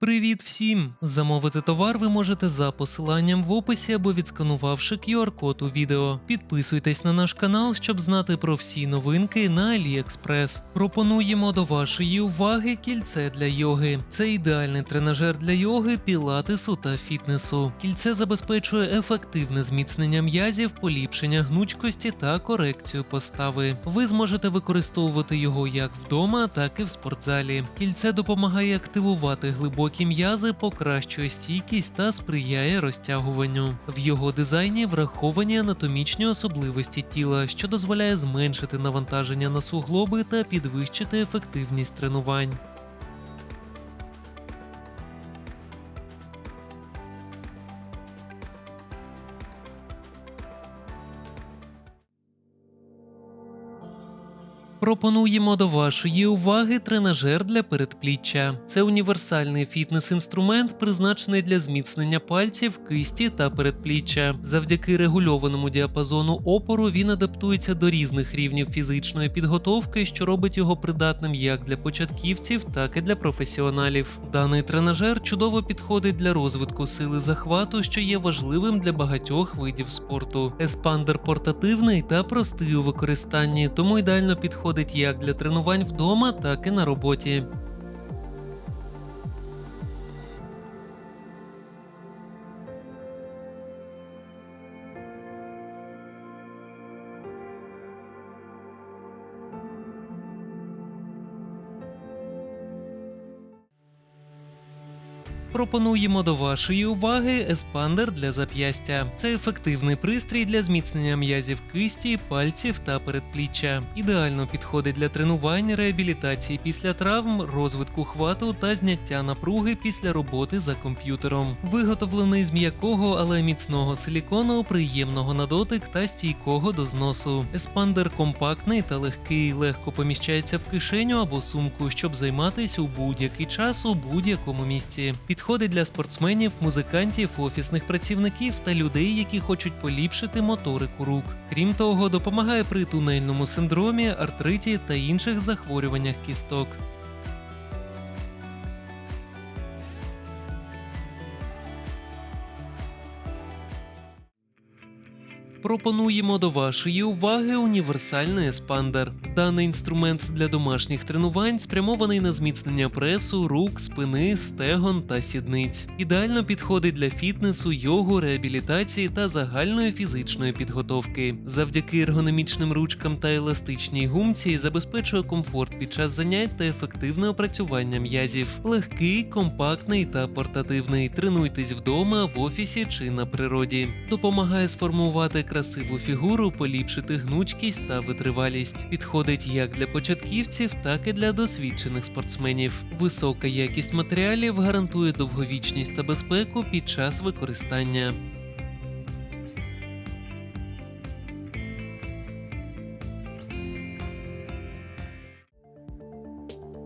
Привіт всім! Замовити товар ви можете за посиланням в описі або відсканувавши QR-код у відео. Підписуйтесь на наш канал, щоб знати про всі новинки на AliExpress. Пропонуємо до вашої уваги кільце для йоги. Це ідеальний тренажер для йоги, пілатесу та фітнесу. Кільце забезпечує ефективне зміцнення м'язів, поліпшення гнучкості та корекцію постави. Ви зможете використовувати його як вдома, так і в спортзалі. Кільце допомагає активувати глибокі м'язи, покращує стійкість та сприяє розтягуванню. В його дизайні враховані анатомічні особливості тіла, що дозволяє зменшити навантаження на суглоби та підвищити ефективність тренувань. Пропонуємо до вашої уваги тренажер для передпліччя. Це універсальний фітнес-інструмент, призначений для зміцнення пальців, кисті та передпліччя. Завдяки регульованому діапазону опору він адаптується до різних рівнів фізичної підготовки, що робить його придатним як для початківців, так і для професіоналів. Даний тренажер чудово підходить для розвитку сили захвату, що є важливим для багатьох видів спорту. Еспандер портативний та простий у використанні, тому ідеально підходить як для тренувань вдома, так і на роботі. Пропонуємо до вашої уваги еспандер для зап'ястя. Це ефективний пристрій для зміцнення м'язів кисті, пальців та передпліччя. Ідеально підходить для тренувань, реабілітації після травм, розвитку хвату та зняття напруги після роботи за комп'ютером. Виготовлений з м'якого, але міцного силікону, приємного на дотик та стійкого до зносу. Еспандер компактний та легкий, легко поміщається в кишеню або сумку, щоб займатися у будь-який час у будь-якому місці. Підходить для спортсменів, музикантів, офісних працівників та людей, які хочуть поліпшити моторику рук. Крім того, допомагає при тунельному синдромі, артриті та інших захворюваннях кісток. Пропонуємо до вашої уваги універсальний еспандер. Даний інструмент для домашніх тренувань спрямований на зміцнення пресу, рук, спини, стегон та сідниць. Ідеально підходить для фітнесу, йогу, реабілітації та загальної фізичної підготовки. Завдяки ергономічним ручкам та еластичній гумці забезпечує комфорт під час занять та ефективне опрацювання м'язів. Легкий, компактний та портативний. Тренуйтесь вдома, в офісі чи на природі. Допомагає сформувати красиву фігуру, поліпшити гнучкість та витривалість. Підходить як для початківців, так і для досвідчених спортсменів. Висока якість матеріалів гарантує довговічність та безпеку під час використання.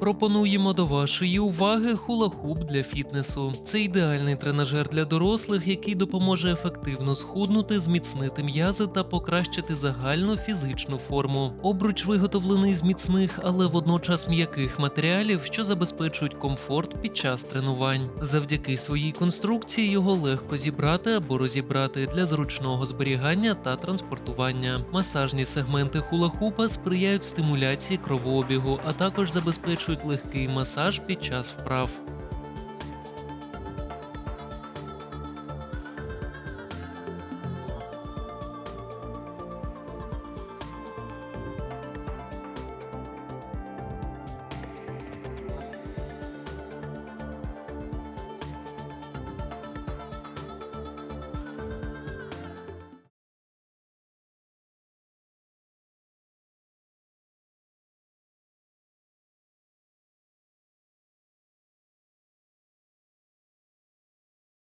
Пропонуємо до вашої уваги хула-хуп для фітнесу. Це ідеальний тренажер для дорослих, який допоможе ефективно схуднути, зміцнити м'язи та покращити загальну фізичну форму. Обруч виготовлений з міцних, але водночас м'яких матеріалів, що забезпечують комфорт під час тренувань. Завдяки своїй конструкції його легко зібрати або розібрати для зручного зберігання та транспортування. Масажні сегменти хула-хупа сприяють стимуляції кровообігу, а також забезпечують легкий масаж під час вправ.